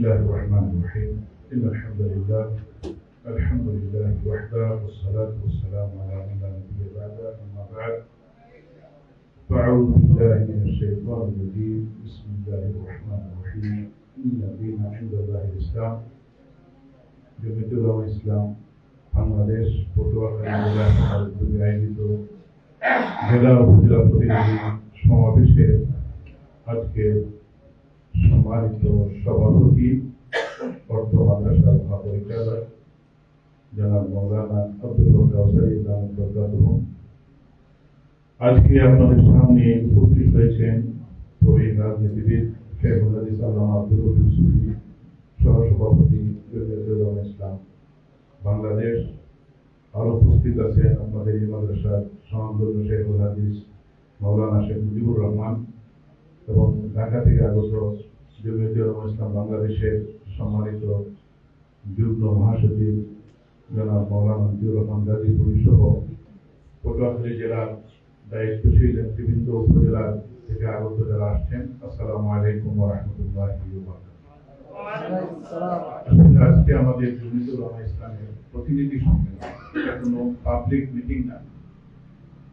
الله الرحمن الرحيم إن الحمد لله الحمد لله وحده والصلاة والسلام على من لا نبي بعده أما بعد فأعوذ بالله من الشيطان الرجيم بسم الله الرحمن الرحيم إن الدين عند الله الإسلام জমিতুল ইসলাম বাংলাদেশ পটুয়াখালী জেলা সমাজে আয়োজিত জেলা উপজেলা প্রতিনিধি সমাবেশে আজকে সম্মানিত সভাপতি, অর্থ মাদ্রাসার মহাপরিচালক, জনাব মৌলানা আব্দুল আজকে আপনাদের সামনে উপস্থিত হয়েছেন প্রবীণ রাজনীতিবিদ শেখুল হাদিস আল্লামা আব্দুল রফিক সুফি, সহসভাপতি জমিয়তুল ইসলাম। বাংলাদেশ আরও উপস্থিত আছেন আপনাদের এই মাদ্রাসার সমান্দর্য শেখুল হাদিস, মৌলানা শেখ মুজিবুর রহমান। এবং ঢাকা থেকে আগত জমিয়তুল ইসলাম বাংলাদেশের সম্মানিত যুগ্ম মহাসচিব জনাব মৌলানা মজিবুর রহমান গাজীপুরী সহ পটুয়াখালী জেলার দায়িত্বশীল নেতৃবৃন্দ উপজেলা থেকে আগত যারা আসছেন, আসসালামু আলাইকুম রাহমাতুল্লাহি আজকে আমাদের জমিতুল রহমান ইসলামের প্রতিনিধি সম্মেলন। এটা কোনো পাবলিক মিটিং না।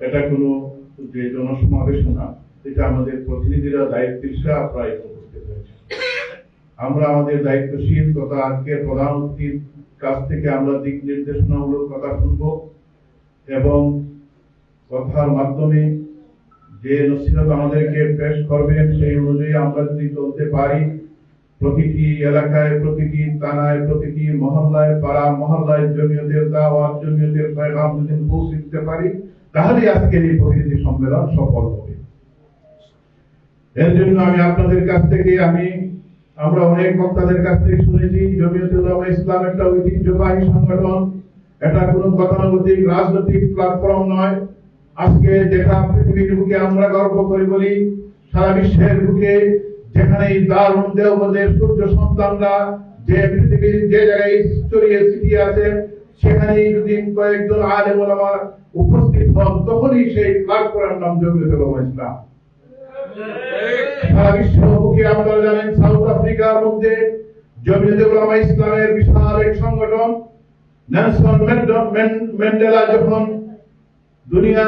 এটা কোনো যে জনসমাবেশ না। এটা আমাদের প্রতিনিধিরা দায়িত্বশীল প্রায় উপস্থিত হয়েছে। আমরা আমাদের দায়িত্বশীল তথা আজকের প্রধান অতিথির কাছ থেকে আমরা দিক নির্দেশনামূলক কথা শুনব এবং কথার মাধ্যমে যে নসিহত আমাদেরকে পেশ করবেন সেই অনুযায়ী আমরা যদি চলতে পারি, প্রতিটি এলাকায়, প্রতিটি থানায়, প্রতিটি মহল্লায়, পাড়া মহল্লায় জমিয়তের দাওয়াত, জমিয়তের পয়গাম যদি পৌঁছে দিতে পারি তাহলে আজকের এই প্রতিনিধি সম্মেলন সফল হবে। এর জন্য আমি আপনাদের কাছ থেকে, আমি, আমরা অনেক বক্তাদের কাছ থেকে শুনেছি জমিয়তুল উলামা ইসলাম একটা ঐতিহ্যবাহী সংগঠন। এটা কোনো গতানুগতিক রাজনৈতিক প্ল্যাটফর্ম নয়। আজকে যেটা পৃথিবীর বুকে আমরা গর্ব করি বলি, সারা বিশ্বের বুকে যেখানে দারুণ দেওবন্দের সূর্য সন্তানরা যে পৃথিবীর যে জায়গায় ছড়িয়ে ছিটিয়ে আছেন সেখানে যদি কয়েকজন আলেম ওলামা উপস্থিত হন, তখনই সেই প্ল্যাটফর্মের নাম জমিয়তুল উলামা ইসলাম। সারা বিশ্ব বুকে আপনারা জানেন সাউথ আফ্রিকার মধ্যে জমিয়তে উলামা ইসলামের বিশাল এক সংগঠন, নেলসন ম্যান্ডেলা যখন দুনিয়া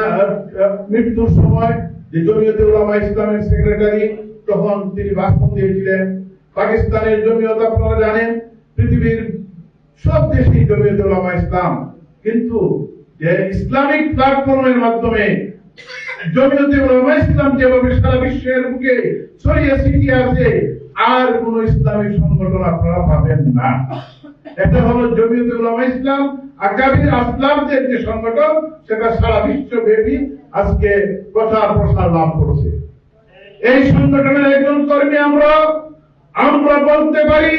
মৃত্যুর সময় যে জমিয়তে উলামা ইসলামের সেক্রেটারি তখন তিনি ভাষণ দিয়েছিলেন। পাকিস্তানের জমিয়ত আপনারা জানেন, পৃথিবীর সব দেশেই জমিয়তে উলামা ইসলাম। কিন্তু যে ইসলামিক প্ল্যাটফর্মের মাধ্যমে জমিয়তে উলামা ইসলাম যেভাবে সারা বিশ্বের বুকে ছড়িয়ে ছিটিয়ে আছে, আর কোন ইসলামিক সংগঠন আপনারা পাবেন না। এটা হলো জমিয়তে উলামা ইসলাম আগামী আসলামদের যে সংগঠন, সেটা সারা বিশ্বব্যাপী আজকে প্রচার প্রসার লাভ করছে। এই সংগঠনের একজন কর্মী আমরা আমরা বলতে পারি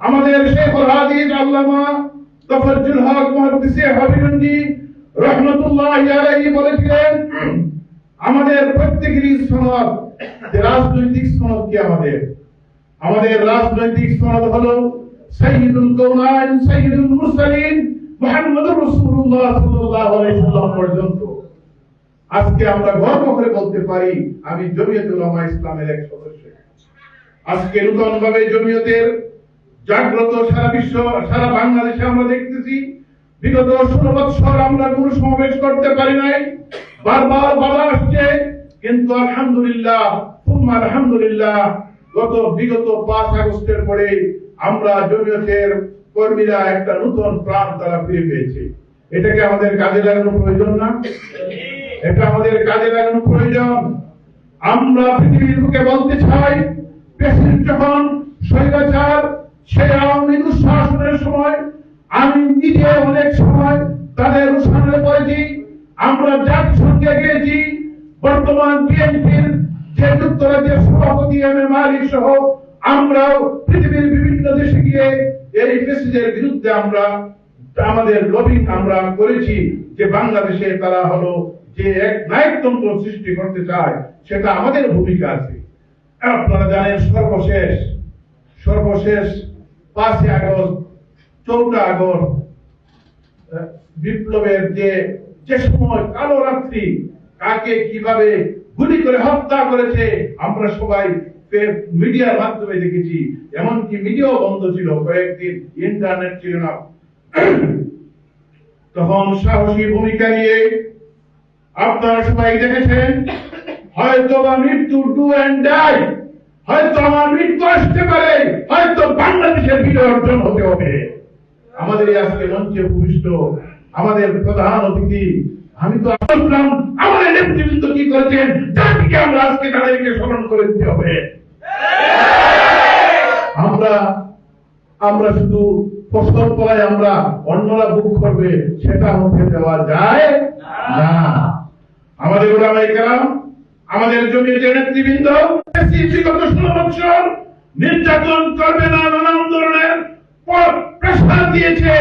আমাদের শেখ হাদিস আল্লামা তফজ্জুল হক মুহাদ্দিসে হাবিবুল্লাহ রহমতুল্লাহ আলাইহি বলেছিলেন আমাদের প্রত্যেকেরই সনদ রাজনৈতিক সনদ কি আমাদের? আমাদের রাজনৈতিক সনদ হলো সাইয়্যিদুল কওনাইন, সাইয়্যিদুল মুরসালিন মুহাম্মদুর রাসূলুল্লাহ সাল্লাল্লাহু আলাইহি সাল্লাম পর্যন্ত। আজকে আমরা গর্ব করে বলতে পারি, আমি জমিয়তুল উলামা ইসলামের এক সদস্য। আজকে নতুন ভাবে জমিয়তের জাগ্রত সারা বিশ্ব, সারা বাংলাদেশে আমরা দেখতেছি, বিগত ষোলো বছর আমরা কোন সমাবেশ করতে পারি নাই। বারবার বাধা আসছে, কিন্তু আলহামদুলিল্লাহ আলহামদুলিল্লাহ, গত বিগত পাঁচ আগস্টের পরে আমরা জমিয়তের কর্মীরা একটা নতুন প্রাণ তারা ফিরে পেয়েছে। এটাকে আমাদের কাজে লাগানো প্রয়োজন না? এটা আমাদের কাজে লাগানো প্রয়োজন। আমরা পৃথিবীর বুকে বলতে চাই প্রেসিডেন্ট যখন স্বৈরাচার সেই আওয়ামী লীগ শাসনের সময়, আমি নিজে অনেক সময় তাদের উৎসাহে পড়েছি আমরা জাতিসংঘে গিয়েছি, বর্তমান বিএনপির যে যুক্তরাজ্যের সভাপতি এম এ মালিক সহ আমরাও পৃথিবীর বিভিন্ন দেশে গিয়ে এই মেসেজের বিরুদ্ধে আমরা, আমাদের লবিং আমরা করেছি যে বাংলাদেশে তারা হলো যে এক নায়কতন্ত্র সৃষ্টি করতে চায়, সেটা আমাদের ভূমিকা আছে। আপনারা জানেন সর্বশেষ সর্বশেষ পাঁচই আগস্ট, চৌঠা আগস্ট বিপ্লবের যে যে সময় কালো রাত্রি কাকে কীভাবে গুলি করে হত্যা করেছে, আমরা সবাই মিডিয়ার মাধ্যমে দেখেছি। এমনকি মিডিয়াও বন্ধ ছিল, কয়েকদিন ইন্টারনেট ছিল না। তখন সাহসী ভূমিকা নিয়ে আপনারা সবাই দেখেছেন, হয়তো বা মৃত্যু ডু অ্যান্ড ডাই, হয়তো আমার মৃত্যু আসতে পারে, হয়তো বাংলাদেশের বিজয় অর্জন হতে হবে। আমাদের আজকে মঞ্চে ভূমিষ্ঠ আমাদের প্রধান অতিথি, আমি তো আসলাম আমাদের নেতৃবৃন্দ কি করেছেন? জাতিকে আমরা আজকে স্মরণ করে দিতে হবে। আমরা আমরা শুধু আমরা অন্যরা বুক করবে সেটা দেওয়া যায় না। আমাদের আমাদের নেতৃবৃন্দ বিগত ষোলো বছর নির্যাতন করবে না নানান ধরনের দিয়েছে।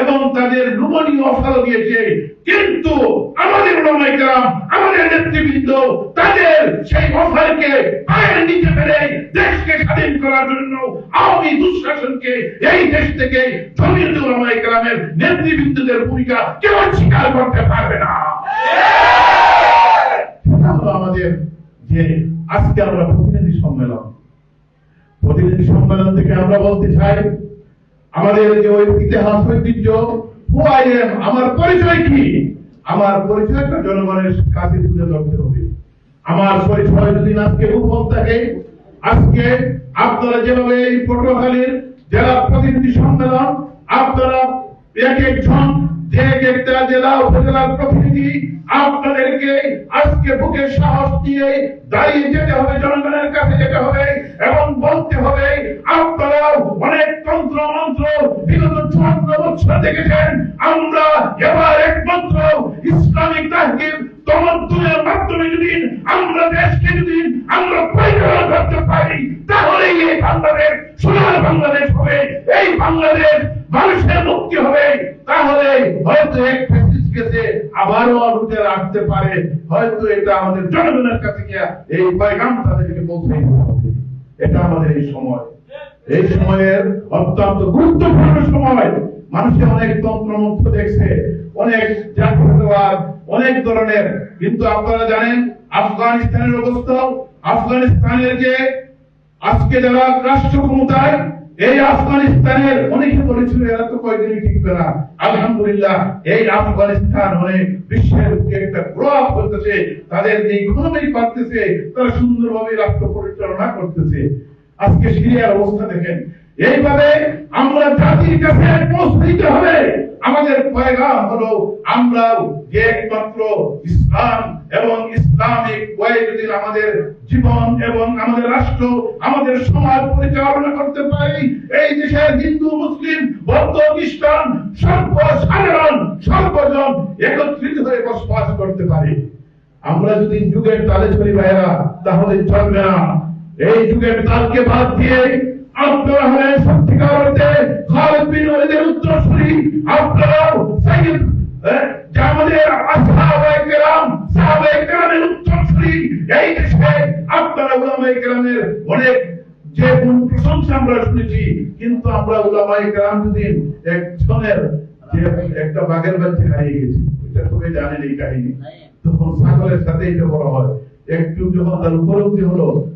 এবং তাদের লুমনি অফার দিয়েছে। কিন্তু আমাদের ওলামাই আমাদের নেতৃবৃন্দ, তাদের সেই অফারকে পায়ের নিচে ফেলে দেশকে স্বাধীন করার জন্য আওয়ামী দুঃশাসনকে এই দেশ থেকে জমিয়ত ওলামাই নেতৃবৃন্দদের ভূমিকা কেউ স্বীকার করতে পারবে না। আমাদের যে আজকে আমরা প্রতিনিধি সম্মেলন। প্রতিনিধি সম্মেলন থেকে আমরা বলতে চাই আমাদের যে ওই ইতিহাস ঐতিহ্য হু আই এম আমার পরিচয় কি? আমার পরিচয়টা জনগণের কাছে তুলে ধরতে হবে। আমার পরিচয় যদি আজকে গোপন থাকে, আজকে আপনারা যেভাবে এই পটুয়াখালীর জেলা প্রতিনিধি সম্মেলন, আপনারা এক একজন, যে এক একটা জেলা উপজেলার প্রতিনিধি, আপনাদেরকে আজকে বুকে সাহস দিয়ে দাঁড়িয়ে যেতে হবে, জনগণের কাছে যেতে হবে এবং বলতে হবে, আপনারাও অনেক তন্ত্র বছর দেখেছেন, আমরা এবার একমাত্র ইসলামিক তাহকিম তমদ্দুনের মাধ্যমে যদি আমরা দেশকে যদি আমরা পরিচালনা করতে পারি তাহলে এই বাংলাদেশ সোনার বাংলাদেশ হবে। এই বাংলাদেশ মানুষের মুক্তি হবে। তাহলে হয়তো এক গেছে, আবারও রুটে রাখতে পারে। হয়তো এটা আমাদের জনগণের কাছে গিয়া এই পয়গাম তাদেরকে পৌঁছে এটা আমাদের এই সময়। এই সময়ের অত্যন্ত গুরুত্বপূর্ণ সময়। মানুষের অনেক তন্ত্রমন্ত্র দেখছে, অনেক জাতীয়তাবাদ, অনেক ধরনের। কিন্তু আপনারা জানেন, আফগানিস্তানের অবস্থা, আফগানিস্তানের যে আজকে যারা রাষ্ট্র ক্ষমতায়, এই আফগানিস্তানের অনেকে বলেছিল, এরা তো কয়েকদিনই টিকবে না। আলহামদুলিল্লাহ, এই আফগানিস্তান অনেক বিশ্বের একটা আপ করতেছে তাদের যে ইকোনমি পারতেছে তারা সুন্দরভাবে রাষ্ট্র পরিচালনা করতেছে। আজকে সিরিয়ার অবস্থা দেখেন এইভাবে আমরা জাতির কাছে পৌঁছে দিতে হবে। আমাদের পয়গাম হলো আমরাও যে একমাত্র ইসলাম এবং ইসলামিক ওয়ে যদি আমাদের জীবন এবং আমাদের রাষ্ট্র, আমাদের সমাজ পরিচালনা করতে পারি, এই দেশের হিন্দু, মুসলিম, বৌদ্ধ, খ্রিস্টান সর্বসাধারণ, সর্বজন একত্রিত হয়ে বসবাস করতে পারি। আমরা যদি যুগের তালে চলি ভাইরা তাহলে চলবে না। এই যুগের তালকে বাদ দিয়ে আপনারা হলেন সত্যিকার অর্থে খালেদ বিন ওয়ালিদের উত্তরসূরি। আপনারাও সাইয়্যিদ আমাদের আসহাবায়ে কেরাম সাহাবায়ে কেরামের উত্তরসূরি এই দেশে আপনারা উলামায়ে কেরামের অনেক যে গুণ প্রশংসা আমরা শুনেছি কিন্তু আমরা উলামায়ে কেরাম যদি একজনের একটা বাঘের বাচ্চা হারিয়ে গেছে। এটা সবাই জানেন এই কাহিনী। তখন ছাগলের সাথে এটা বড় হয়। একটু যখন তার উপলব্ধি হলো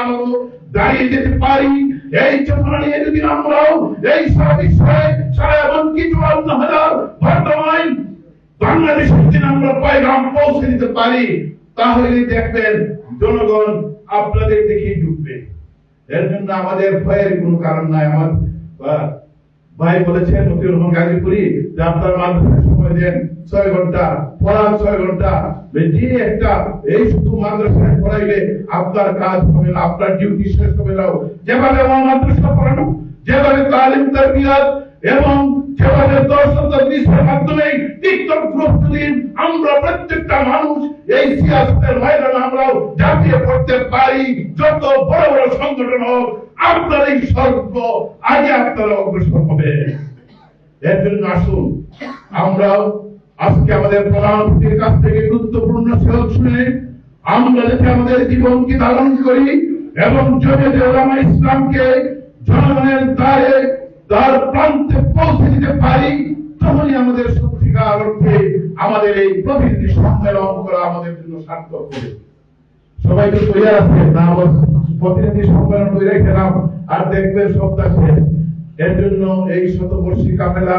আমরা দাঁড়িয়ে যেতে পারি। এই চেতনা যদি আমরাও এই সারা বিশ্বে সারা এমনকি চুয়ান্ন হাজার বর্তমান বাংলাদেশের যদি আমরা পয়গাম পৌঁছে দিতে পারি। তাহলে দেখবেন, জনগণ আপনাদের দেখেই ঢুকবে। এর জন্য আমাদের ভয়ের কোনো কারণ নাই। আমার ভাই বলেছেন মতিউর রহমান গাজীপুরি, যে আপনার মাদ্রাসায় সময় দেন ছয় ঘণ্টা, পড়ান ছয় ঘণ্টা যে একটা, এই শুধু মাদ্রাসায় পড়াইলে আপনার কাজ হবে না, আপনার ডিউটি শেষ হবে না। যেভাবে আমার মাদ্রাসা পড়ানো, যেভাবে তালিম, তারবিয়াত এবং যেভাবে দর্শক দৃশ্যের মাধ্যমে টিকটক গ্রুপ আমরা প্রত্যেকটা মানুষ এই সিয়াসতের ময়দানে আমরাও ঝাঁপিয়ে পড়তে পারি। যত বড় বড় সংগঠন হোক, আপনার এই সর্ব আগে আপনারা অগ্রসর হবে। এর জন্য আসুন, আমরাও আজকে আমাদের প্রধানমন্ত্রীর কাছ থেকে গুরুত্বপূর্ণ সেবা শুনে আমরা যাতে আমাদের জীবনকে ধারণ করি এবং জমিয়তে ওলামা ইসলামকে জনগণের দ্বারে তার প্রান্তে পৌঁছে দিতে পারি, তখনই আমাদের সত্যিকার অর্থে আমাদের এই প্রতিনিধি সম্মেলন করা আমাদের জন্য সার্থক হবে। তো তৈরি আছে, না প্রতিনিধি সম্মেলন করে রেখেলাম আর দেখবেন সপ্তাহ শেষ। এর জন্য এই শতবর্ষী কাফেলা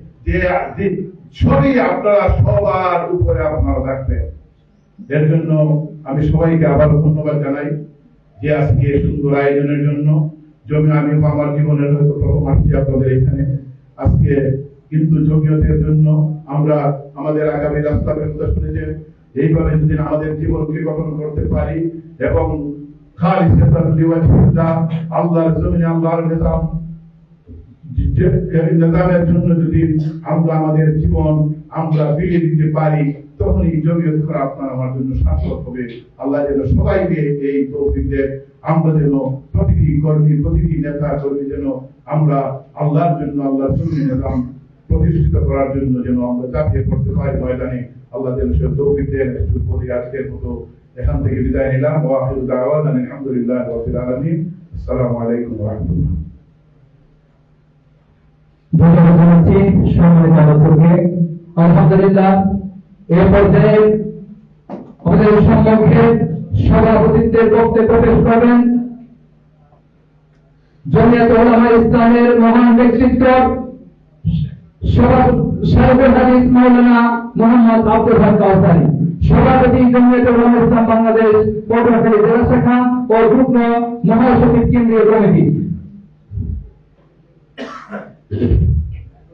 যে ছবি আপনারা সবার উপরে আপনারা রাখবেন। এর জন্য আমি সবাইকে আবার ধন্যবাদ জানাই যে আজকে সুন্দর আয়োজনের জন্য। জমি আমি আমার জীবনের হয়তো প্রথম আসছি আপনাদের এখানে, আজকে কিন্তু জমিয়তের জন্য আমরা আমাদের আগামী রাস্তা কথা শুনেছেন এইভাবে যদি আমাদের জীবনকে গঠন করতে পারি এবং লিওয়াজিল্লাহ আল্লাহর জমিনে আল্লাহর নিজাম নিজামের জন্য যদি আমরা আমাদের জীবন আমরা বিলিয়ে দিতে পারি, তখনই জমিয়ত করা আপনার আমার জন্য সার্থক হবে। আল্লাহ যেন সবাইকে এই তৌফিক দেন। আমরা যেন প্রতিটি কর্মী, প্রতিটি নেতা কর্মী যেন আমরা আল্লাহর জন্য, আল্লাহর জমিনে নিজাম প্রতিষ্ঠিত করার জন্য যেন আমরা চাপিয়ে পড়তে পারি ময়দানে। আল্লাহ যেন সে তৌফিক দেন। একটু পরে আজকের মতো এখান থেকে বিদায় নিলাম। ওয়া আখিরু আলহামদুলিল্লাহ আলামিন। আসসালামু আলাইকুম রাহমাতুল্লাহ। ইসলামের মহান ব্যক্তিত্ব সাহেবের হাদিস মোহাম্মদ আব্দুল হক কাউসারি, সভাপতি জমিয়ত ওলামা ইসলাম বাংলাদেশ পটুয়াখালী জেলা শাখা ও যুগ্ম মহাসচিব কেন্দ্রীয় কমিটি।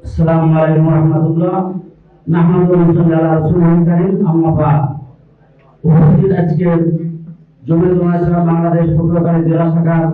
السلام عليكم ورحمة الله نحمد ونصلي على رسول الكريم أما بعد উপস্থিত আজকে জমিয়ত ইসলাম বাংলাদেশ পটুয়াখালী জেলা শাখার